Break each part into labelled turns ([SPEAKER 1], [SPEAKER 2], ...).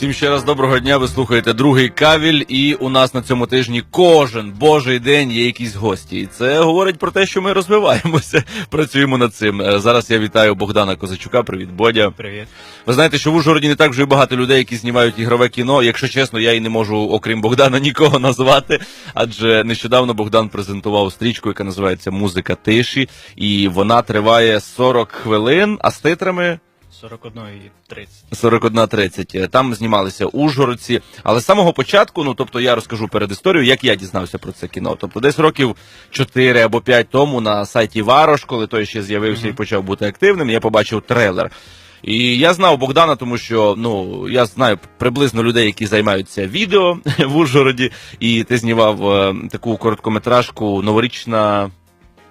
[SPEAKER 1] Всім ще раз доброго дня. Ви слухаєте другий кавіль, і у нас на цьому тижні кожен божий день є якісь гості. І це говорить про те, що ми розвиваємося, працюємо над цим. Е, Зараз я вітаю Богдана Козачука. Привіт, Бодя.
[SPEAKER 2] Привіт.
[SPEAKER 1] Ви знаєте, що в Ужгороді не так вже багато людей, які знімають ігрове кіно. Якщо чесно, я і не можу, окрім Богдана, нікого назвати. Адже нещодавно Богдан презентував стрічку, яка називається Музика тиші, і вона триває 40 хвилин, а з титрами
[SPEAKER 2] 41 і 30.
[SPEAKER 1] 41.30. Там знімалися ужгородці. Але з самого початку, ну тобто я розкажу перед історією, як я дізнався про це кіно. Тобто, десь років 4 або 5 тому на сайті Варош, коли той ще з'явився і почав бути активним, я побачив трейлер. І я знав Богдана, тому що ну я знаю приблизно людей, які займаються відео в Ужгороді, і ти знімав е, таку короткометражку новорічна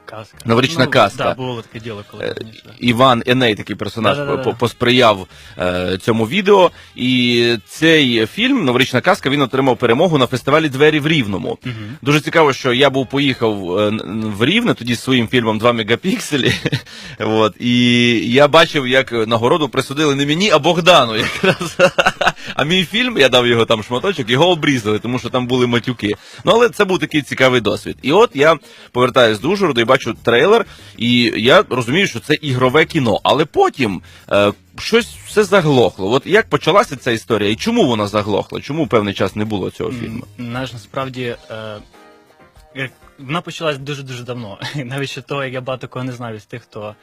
[SPEAKER 2] Казка.
[SPEAKER 1] Новорічна
[SPEAKER 2] ну,
[SPEAKER 1] казка.
[SPEAKER 2] Да, було таке діло, коли раніше.
[SPEAKER 1] Іван Еней, такий персонаж, по- посприяв е, цьому відео. І цей фільм Новорічна казка він отримав перемогу на фестивалі Двері в Рівному.
[SPEAKER 2] Мгм.
[SPEAKER 1] Дуже цікаво, що я був поїхав е, в Рівне тоді з своїм фільмом 2 мегапікселі. От, і я бачив, як нагороду присудили не мені, а Богдану. Якраз. А мій фільм, я дав його там шматочок, його обрізали, тому що там були матюки. Ну але це був такий цікавий досвід. І от я повертаюсь до Ужгороду і бачу трейлер, і я розумію, що це ігрове кіно. Але потім е, щось все заглохло. От як почалася ця історія, і чому вона заглохла? Чому певний час не було цього фільму?
[SPEAKER 2] М, Знаєш, насправді е, вона почалась дуже-дуже давно. Навіть ще того, як я багато кого не знаю із тих, хто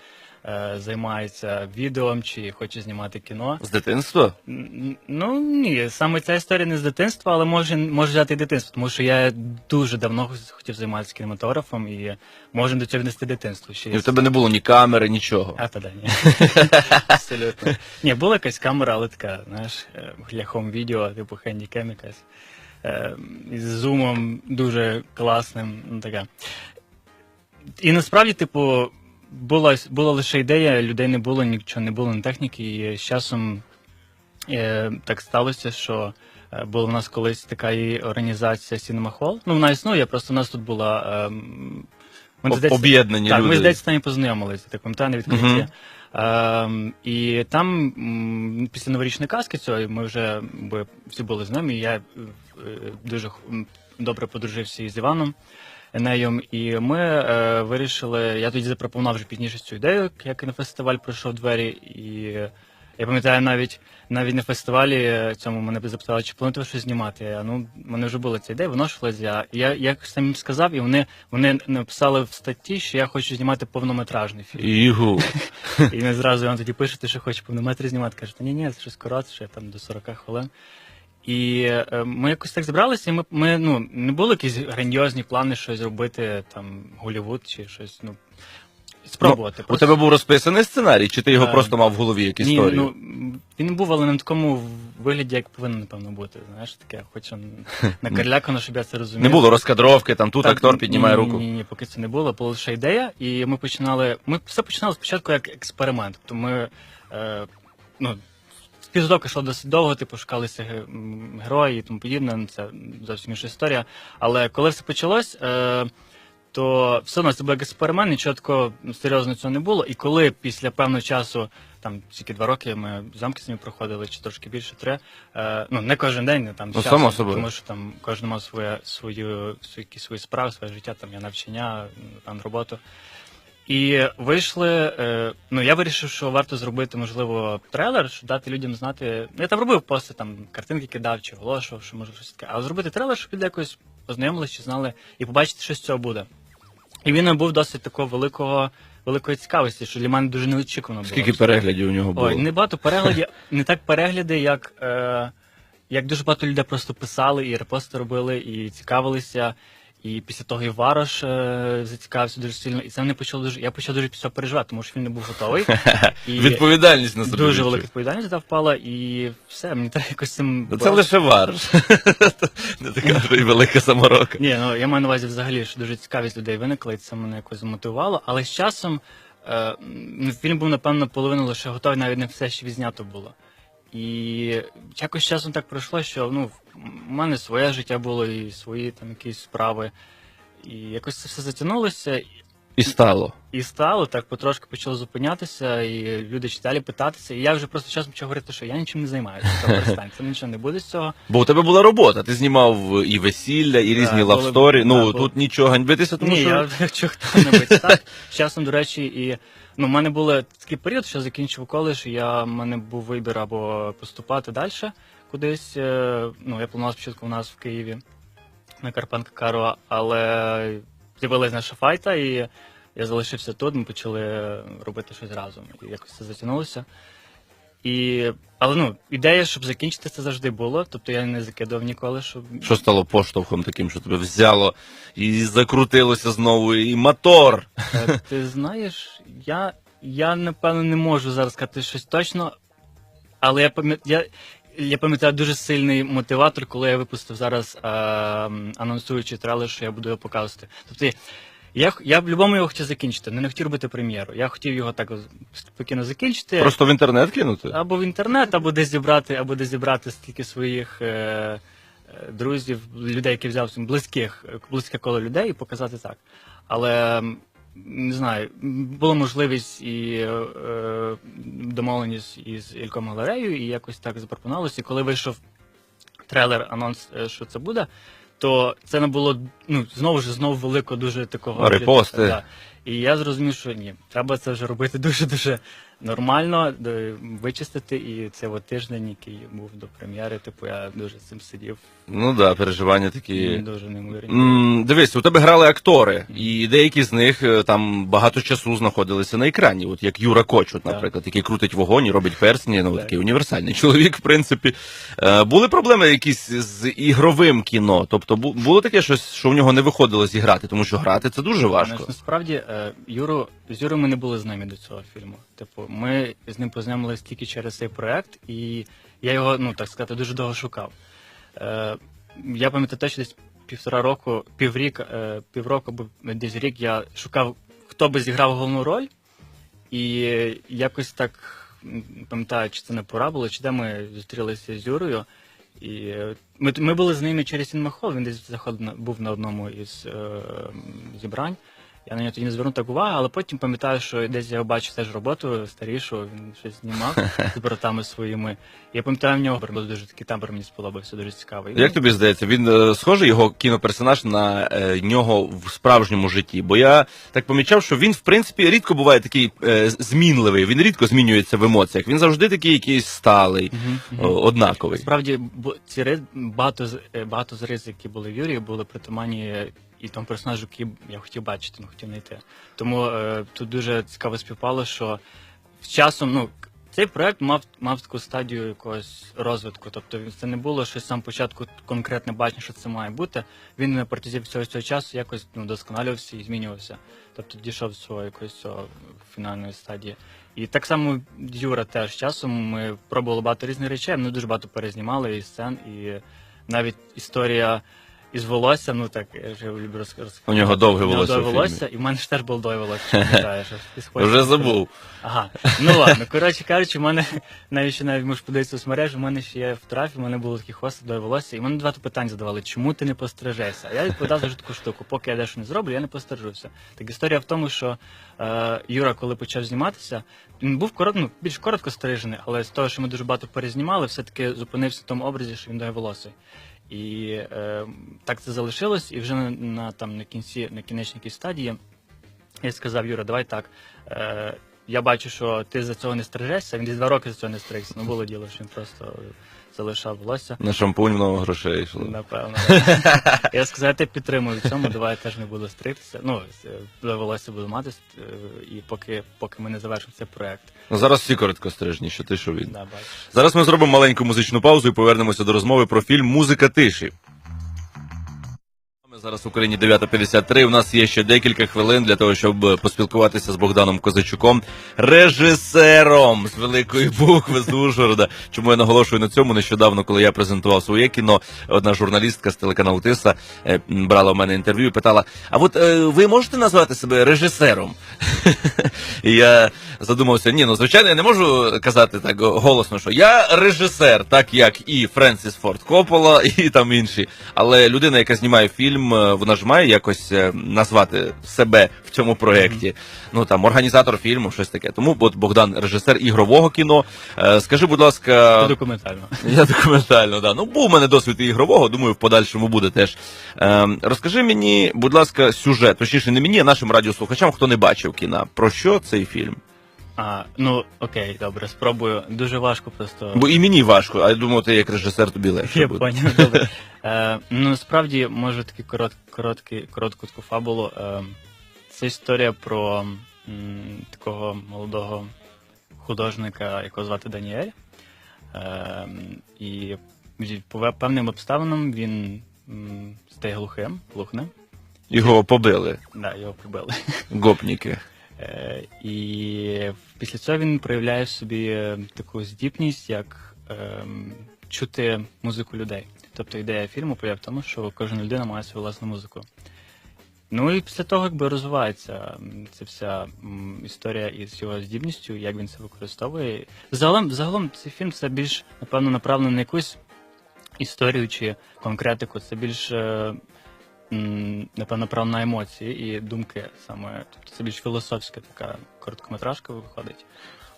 [SPEAKER 2] е, займається відео чи хоче знімати кіно.
[SPEAKER 1] З дитинства?
[SPEAKER 2] Н- Ну ні, саме ця історія не з дитинства, але може, може взяти і дитинство, тому що я дуже давно хотів займатися кінематографом і можемо до цього внести дитинство. Ще
[SPEAKER 1] І в тебе не було ні камери, нічого.
[SPEAKER 2] А, та да, ні. Абсолютно. Ні, була якась камера, але така, знаєш, е, для хом-відео, типу хендікем якась. Е, Із зумом дуже класним. Ну, така. І насправді, типу, була, була лише ідея, людей не було, нічого не було, ні техніки, і з часом е, так сталося, що е, була у нас колись така і організація Cinema Hall. Ну, вона існує, просто у нас тут була. ем, ми,
[SPEAKER 1] Об'єднані
[SPEAKER 2] так,
[SPEAKER 1] люди.
[SPEAKER 2] ми здається, там і познайомилися, так пам'ятаю на відкритті.
[SPEAKER 1] Мгм.
[SPEAKER 2] Ем, і там м, після новорічної казки цього ми вже би, всі були знайомі. і Я е, дуже х- добре подружився із Іваном Енеєм. І ми е, вирішили. Я тоді запропонував вже пізніше цю ідею, як на фестиваль пройшов двері. І я пам'ятаю навіть навіть на фестивалі цьому мене запитали, чи плануєте ви щось знімати. А ну, в мене вже була ця ідея, виношувалась. Я, я як самим сказав, і вони, вони написали в статті, що я хочу знімати повнометражний фільм.
[SPEAKER 1] Ігу.
[SPEAKER 2] І він зразу вам тоді пишете, що хочеш повнометрі знімати. Каже, ні, ні, це щось коротше, там до 40 хвилин. І е, ми якось так зібралися, і ми, ми ну, не були якісь грандіозні плани щось зробити, там, Голівуд чи щось, ну, спробувати.
[SPEAKER 1] У тебе був розписаний сценарій, чи ти його
[SPEAKER 2] Е,
[SPEAKER 1] просто мав в голові як
[SPEAKER 2] Ні, ну, він був, але не в такому вигляді, як повинен, напевно, бути. Знаєш, таке, хоч накарлякано, щоб я це розумів.
[SPEAKER 1] Не було розкадровки, там тут
[SPEAKER 2] Так,
[SPEAKER 1] актор піднімає
[SPEAKER 2] ні,
[SPEAKER 1] руку.
[SPEAKER 2] Ні, ні, поки це не було, була лише ідея, і ми починали. Ми все починали спочатку як експеримент. Тобто ми е, ну, підготовка йшла досить довго, типу шукалися герої і тому подібне. ну, Це зовсім інша історія. Але коли все почалось, е, то все одно це був як експеримент, нічого такого серйозного цього не було. І коли після певного часу, там тільки два роки, ми замки самі проходили, чи трошки більше три. Е, ну не кожен день, не там
[SPEAKER 1] Ну,
[SPEAKER 2] часом, тому що там кожен мав своє свою свої, свої справи, своє життя, там я навчання, там роботу. І вийшли. Е, ну я вирішив, що варто зробити, можливо, трейлер, щоб дати людям знати. Ну, Я там робив пости, там картинки кидав чи оголошував, що може щось таке. Але зробити трейлер, щоб люди якось познайомилися чи знали і побачити, що з цього буде. І він був досить такого великого, великої цікавості, що для мене дуже неочікувано було.
[SPEAKER 1] Скільки переглядів у нього було?
[SPEAKER 2] Ой, не багато переглядів, не так перегляди, як, е, як дуже багато людей просто писали і репости робили, і цікавилися. І після того і Варош е, зацікавився дуже сильно. І це мене почало дуже. Я почав дуже після переживати, тому що він не був готовий. І
[SPEAKER 1] Відповідальність на собі.
[SPEAKER 2] дуже
[SPEAKER 1] відчув.
[SPEAKER 2] велика відповідальність туди впала, і все, мені треба якось цим.
[SPEAKER 1] Ну, Це лише варш. Не така вже й велика саморока.
[SPEAKER 2] Ні, ну я маю на увазі взагалі, що дуже цікавість людей виникла, і це мене якось змотивувало. Але з часом е, фільм був, напевно, половину лише готовий, навіть не все ще відзнято було. І якось з часом так пройшло, що ну, в мене своє життя було і свої там якісь справи. І якось це все затягнулося.
[SPEAKER 1] І стало.
[SPEAKER 2] І стало так потрошки почало зупинятися, і люди читали питатися. І я вже просто часом почав говорити, що я нічим не займаюся. Це нічого не буде з цього.
[SPEAKER 1] Бо у тебе була робота. Ти знімав і весілля, і різні
[SPEAKER 2] Да,
[SPEAKER 1] лавсторі.
[SPEAKER 2] да,
[SPEAKER 1] Ну
[SPEAKER 2] було.
[SPEAKER 1] тут нічого ганьбитися, тому
[SPEAKER 2] Ні,
[SPEAKER 1] що
[SPEAKER 2] я хочу хто-небудь так. З часом, до речі, і ну, в мене був такий період, що я закінчив коледж, і я, в мене був вибір або поступати далі кудись. е, Ну, я планував спочатку у нас в Києві на Карпанка Карова, але з'явилась наша файта, і я залишився тут, ми почали робити щось разом. І якось це затягнулося. І, але ну, ідея, щоб закінчити, це завжди було. Тобто я не закидував ніколи, щоб
[SPEAKER 1] що стало поштовхом таким, що тебе взяло і закрутилося знову, і мотор.
[SPEAKER 2] Е, Ти знаєш, я, я напевно не можу зараз сказати щось точно, але я пам'ятаю. Я, я пам'ятаю дуже сильний мотиватор, коли я випустив зараз е, анонсуючи трейлер, що я буду його показувати. Тобто я, я в будь-якому його хотів закінчити, не хотів робити прем'єру. Я хотів його так спокійно закінчити.
[SPEAKER 1] Просто в інтернет кинути.
[SPEAKER 2] Або в інтернет, або десь зібрати, або десь зібрати стільки своїх е, е, друзів, людей, які взяв близьких, близьке коло людей, і показати так. Але не знаю, була можливість і е, е, домовленість із Ільком Галереєю, і якось так запропонувалося. І коли вийшов трейлер, анонс, е, що це буде, то це не було ну знову ж знову велико дуже такого
[SPEAKER 1] Репости.
[SPEAKER 2] Да. І я зрозумів, що ні, треба це вже робити дуже дуже нормально, вичистити. І це от тиждень, який був до прем'єри. Типу я дуже з цим сидів.
[SPEAKER 1] Ну так, да, переживання такі.
[SPEAKER 2] Дуже неймовірні.
[SPEAKER 1] М, Дивись, у тебе грали актори, і деякі з них е, там багато часу знаходилися на екрані. От як Юра Коч, от,
[SPEAKER 2] Так.
[SPEAKER 1] наприклад, який крутить вогонь і робить персні, ну
[SPEAKER 2] Так.
[SPEAKER 1] такий універсальний чоловік, в принципі. Е, Були проблеми якісь з ігровим кіно? Тобто було таке щось, що в нього не виходило зіграти, тому що грати це дуже важко.
[SPEAKER 2] Насправді, Юру, з Юрою ми не були знайомі до цього фільму. Типу, ми з ним познайомилися тільки через цей проект, і я його, ну так сказати, дуже довго шукав. Е, я пам'ятаю точно десь півтора року, піврік, е, півроку, або десь рік я шукав, хто би зіграв головну роль, і якось так пам'ятаю, чи це не пора було, чи де ми зустрілися з Юрою. І е, ми, ми були з ними через Інмахол, він десь заходив був на одному із е, зібрань. Я на нього тоді не звернув так увагу, але потім пам'ятаю, що десь я бачив теж роботу старішу, він щось знімав з братами своїми. Я пам'ятаю в нього дуже такий табор, мені сподобався, дуже цікавий.
[SPEAKER 1] Як тобі здається, він е, схожий його кіноперсонаж на е, нього в справжньому житті? Бо я так помічав, що він, в принципі, рідко буває такий е, змінливий, він рідко змінюється в емоціях. Він завжди такий якийсь сталий,
[SPEAKER 2] мгм.
[SPEAKER 1] о, однаковий.
[SPEAKER 2] Справді, ці багато з е, багато з рис, які були в Юрії, були притаманні і тому персонажу, який я хотів бачити, не хотів знайти. Тому е, тут дуже цікаво співпало, що з часом, ну. Цей проект мав мав таку стадію якогось розвитку. Тобто це не було щось самого початку конкретне бачення, що це має бути. Він на протязі всього цього часу якось ну, досконалювався і змінювався. Тобто дійшов до свого якоїсь цього фінальної стадії. І так само Юра теж часом ми пробували багато різних речей, ми дуже багато перезнімали і сцен, і навіть історія із волоссям, ну так, я вже люблю розказати.
[SPEAKER 1] У нього довге
[SPEAKER 2] У нього
[SPEAKER 1] волосся
[SPEAKER 2] довге волосся, і в мене ж теж було довге волосся, пам'ятаєш. ти схожий.
[SPEAKER 1] Вже забув.
[SPEAKER 2] Ага, ну ладно, коротше кажучи, в мене навіть ще навіть можеш подивитися в соцмережі, у мене ще є фотографії, в мене було такі хвости довге волосся, і мене багато питань задавали, чому ти не пострижешся? А я відповідав завжди таку штуку, поки я дещо не зроблю, я не пострижуся. Так історія в тому, що е, Юра, коли почав зніматися, він був корот, ну, більш коротко стрижений, але з того, що ми дуже багато перезнімали, все-таки зупинився в тому образі, що він довге волосся. І е, так це залишилось, і вже на, на там на кінці, на кінечній стадії я сказав, Юра, давай так. Е, я бачу, що ти за цього не стрижешся. Він десь два роки за цього не стригся. Ну було діло, що він просто залишав волосся.
[SPEAKER 1] На шампунь много грошей йшло.
[SPEAKER 2] Напевно. Я сказав, я підтримую в цьому, давай я теж не буду стригтися. Ну, довелося волосся буду мати, е, і поки, поки ми не завершимо цей проект.
[SPEAKER 1] Ну зараз всі короткострижні, що ти, що він.
[SPEAKER 2] Да, бачиш.
[SPEAKER 1] Зараз ми зробимо маленьку музичну паузу і повернемося до розмови про фільм Музика тиші. Зараз в Україні 9.53. У нас є ще декілька хвилин для того, щоб поспілкуватися з Богданом Козачуком, режисером з великої букви з Ужгорода. Чому я наголошую на цьому? Нещодавно, коли я презентував своє кіно, одна журналістка з телеканалу Тиса е, брала у мене інтерв'ю і питала: А от е, ви можете назвати себе режисером? І я задумався, ні, ну звичайно, я не можу казати так голосно, що я режисер, так як і Френсіс Форд Коппола, і там інші. Але людина, яка знімає фільм, вона ж має якось е, назвати себе в цьому проєкті. Ну там організатор фільму, щось таке. Тому от Богдан, режисер ігрового кіно. Е, Скажи, будь ласка,
[SPEAKER 2] Це документально.
[SPEAKER 1] я документально, да. Ну, був у мене досвід і ігрового, думаю, в подальшому буде теж. Розкажи мені, будь ласка, сюжет, точніше, не мені, а нашим радіослухачам, хто не бачив кіна. Про що цей фільм?
[SPEAKER 2] А, ну окей, добре, спробую. Дуже важко просто.
[SPEAKER 1] Бо і мені важко, а я думаю, ти як режисер тобі легше
[SPEAKER 2] Я
[SPEAKER 1] буде.
[SPEAKER 2] поняв, добре. Е, ну насправді може таки корот, короткий, коротку таку фабулу. Е, це історія про м, такого молодого художника, якого звати Даніель. Е, і по певним обставинам він м, стає глухим, глухне.
[SPEAKER 1] Його побили,
[SPEAKER 2] Да, його прибили.
[SPEAKER 1] гопніки.
[SPEAKER 2] Е, і після цього він проявляє собі е, таку здібність, як ем, чути музику людей. Тобто ідея фільму полягає в тому, що кожна людина має свою власну музику. Ну і після того, якби розвивається ця вся історія із його здібністю, як він це використовує. Загалом, загалом цей фільм це більш, напевно, направлений на якусь історію чи конкретику. Це більш, е, напевно, направлено на емоції і думки саме. Тобто це більш філософська така короткометражка виходить.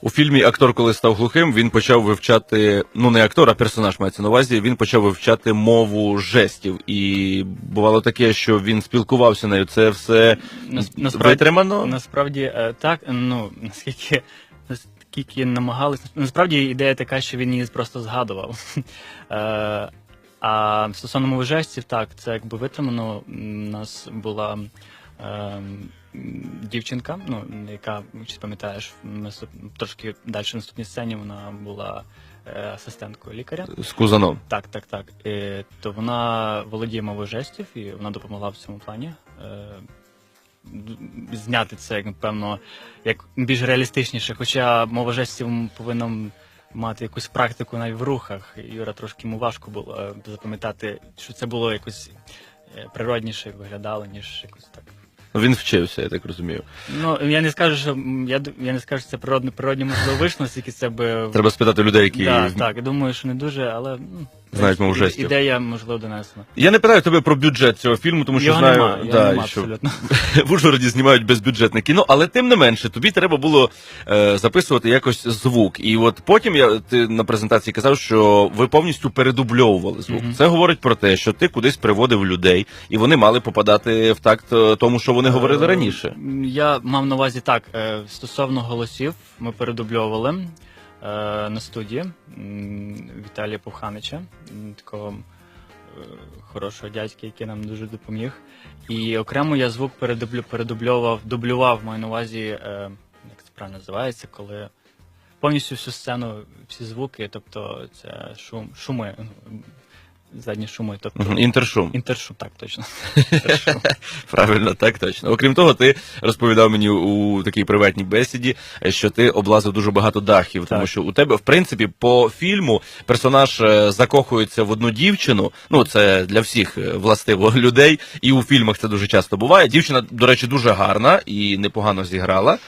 [SPEAKER 1] У фільмі актор, коли став глухим, він почав вивчати. Ну не актор, а персонаж мається на увазі. Він почав вивчати мову жестів. І бувало таке, що він спілкувався нею. Це все
[SPEAKER 2] насправді-
[SPEAKER 1] витримано.
[SPEAKER 2] Насправді е, так, ну наскільки наскільки намагались, насправді ідея така, що він її просто згадував. Е, А стосовно мови жестів, так, це якби витримано. У нас була ем, дівчинка, ну яка, чи пам'ятаєш, трошки далі в наступній сцені вона була е, асистенткою лікаря.
[SPEAKER 1] З кузаном.
[SPEAKER 2] Так, так, так. І, то вона володіє мовою жестів, і вона допомогла в цьому плані. Е, зняти це, як, напевно, як більш реалістичніше. Хоча мова жестів повинна мати якусь практику навіть в рухах. Юра трошки йому важко було е, запам'ятати, що це було якось е, природніше виглядало, ніж якось так.
[SPEAKER 1] Він вчився, я так розумію.
[SPEAKER 2] Ну, я не скажу, що я, я не скажу, що це природно, природні можливо вийшло, наскільки це би
[SPEAKER 1] Треба спитати людей, які
[SPEAKER 2] Да, так, я думаю, що не дуже, але м,
[SPEAKER 1] Знають
[SPEAKER 2] іде-
[SPEAKER 1] жестів.
[SPEAKER 2] Ідея, можливо, донесена.
[SPEAKER 1] Я не питаю тебе про бюджет цього фільму, тому що
[SPEAKER 2] Його
[SPEAKER 1] знаю,
[SPEAKER 2] нема, його
[SPEAKER 1] да,
[SPEAKER 2] нема
[SPEAKER 1] що
[SPEAKER 2] абсолютно.
[SPEAKER 1] в Ужгороді знімають безбюджетне кіно, але тим не менше, тобі треба було е, записувати якось звук. І от потім я ти на презентації казав, що ви повністю передубльовували звук.
[SPEAKER 2] Мгм.
[SPEAKER 1] Це говорить про те, що ти кудись приводив людей, і вони мали попадати в такт е, тому, що вони говорили
[SPEAKER 2] Е,
[SPEAKER 1] раніше.
[SPEAKER 2] Я мав на увазі так. е, Стосовно голосів, ми передубльовували на студії Віталія Пуханича, такого е, хорошого дядька, який нам дуже допоміг. І окремо я звук передублю, передубльовував, дублював, маю на увазі, е, як це правильно називається, коли повністю всю сцену, всі звуки, тобто це шум, шуми, задні шуми, тобто
[SPEAKER 1] Мгм, Інтершум.
[SPEAKER 2] інтершум, так точно. Інтершум.
[SPEAKER 1] Правильно, так точно. Окрім того, ти розповідав мені у такій приватній бесіді, е, що ти облазив дуже багато дахів, тому
[SPEAKER 2] Так.
[SPEAKER 1] що у тебе, в принципі, по фільму персонаж е, закохується в одну дівчину. Ну, це для всіх е, властиво людей, і у фільмах це дуже часто буває. Дівчина, до речі, дуже гарна і непогано зіграла.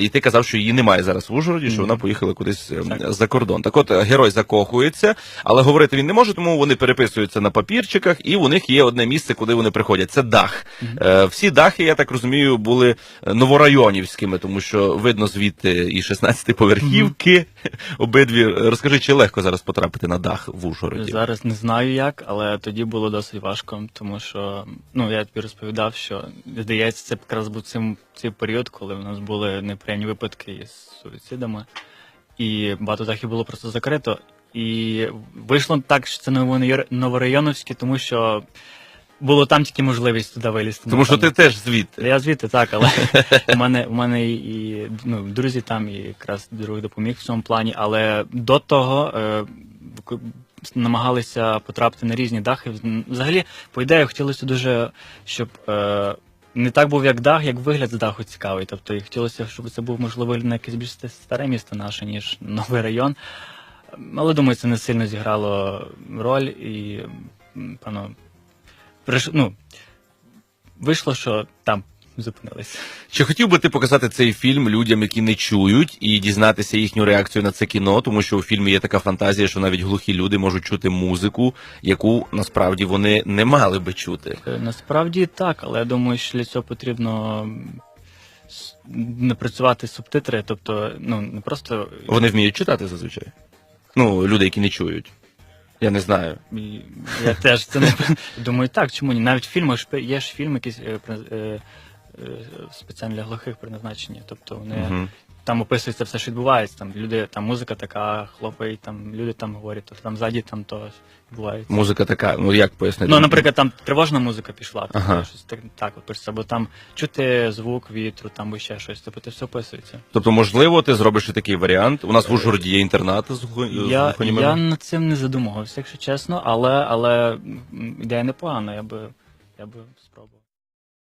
[SPEAKER 1] І ти казав, що її немає зараз в Ужгороді, що вона поїхала кудись е,
[SPEAKER 2] Так.
[SPEAKER 1] за кордон. Так от е, герой закохується, але говорити він не може, тому вони переписуються на папірчиках, і у них є одне місце, куди вони приходять. Це дах. Е, Всі дахи, я так розумію, були е, новорайонівськими, тому що видно звідти і 16 поверхівки. Обидві. Розкажи, чи легко зараз потрапити на дах в Ужгороді?
[SPEAKER 2] Зараз не знаю як, але тоді було досить важко, тому що ну я тобі розповідав, що здається, це якраз був цим цей період, коли в нас були неприємні випадки із суїцидами, і багато дахів було просто закрито. І вийшло так, що це новорайоновське, тому що було там тільки можливість туди вилізти.
[SPEAKER 1] Тому що ти теж звідти.
[SPEAKER 2] Я звідти так, але у мене, у мене і ну, друзі там, і якраз друг допоміг в цьому плані. Але до того е, намагалися потрапити на різні дахи. Взагалі, по ідеї, хотілося дуже, щоб е, не так був як дах, як вигляд з даху цікавий. Тобто, і хотілося, щоб це був можливо на якесь більш старе місто наше, ніж новий район. Але думаю, це не сильно зіграло роль і певно, ну, вийшло, що там зупинилися.
[SPEAKER 1] Чи хотів би ти показати цей фільм людям, які не чують, і дізнатися їхню реакцію на це кіно, тому що у фільмі є така фантазія, що навіть глухі люди можуть чути музику, яку насправді вони не мали би чути.
[SPEAKER 2] Е, Насправді так, але я думаю, що для цього потрібно м, с- напрацювати субтитри, тобто, ну не просто
[SPEAKER 1] Вони вміють читати зазвичай. Ну, люди, які не чують. Я не знаю.
[SPEAKER 2] Я теж це не думаю, так, чому ні? Навіть в фільмах є ж е, при- е, е, спеціально для глухих призначені. Тобто вони
[SPEAKER 1] Мгм.
[SPEAKER 2] там описується все, що відбувається. Там люди, там музика така, хлопає, там люди там говорять, то там ззаді там то відбувається.
[SPEAKER 1] Музика така, ну як пояснити?
[SPEAKER 2] Ну, наприклад, там тривожна музика пішла, тобто
[SPEAKER 1] Ага.
[SPEAKER 2] щось так, так от пишеться, або там чути звук вітру, там або ще щось, тобто це все описується.
[SPEAKER 1] Тобто, можливо, ти зробиш і такий варіант. У нас в Ужгороді є інтернат з глу- з
[SPEAKER 2] Я,
[SPEAKER 1] глухонімими.
[SPEAKER 2] я над цим не задумувався, якщо чесно, але, але м, ідея непогана, я би, я би спробував.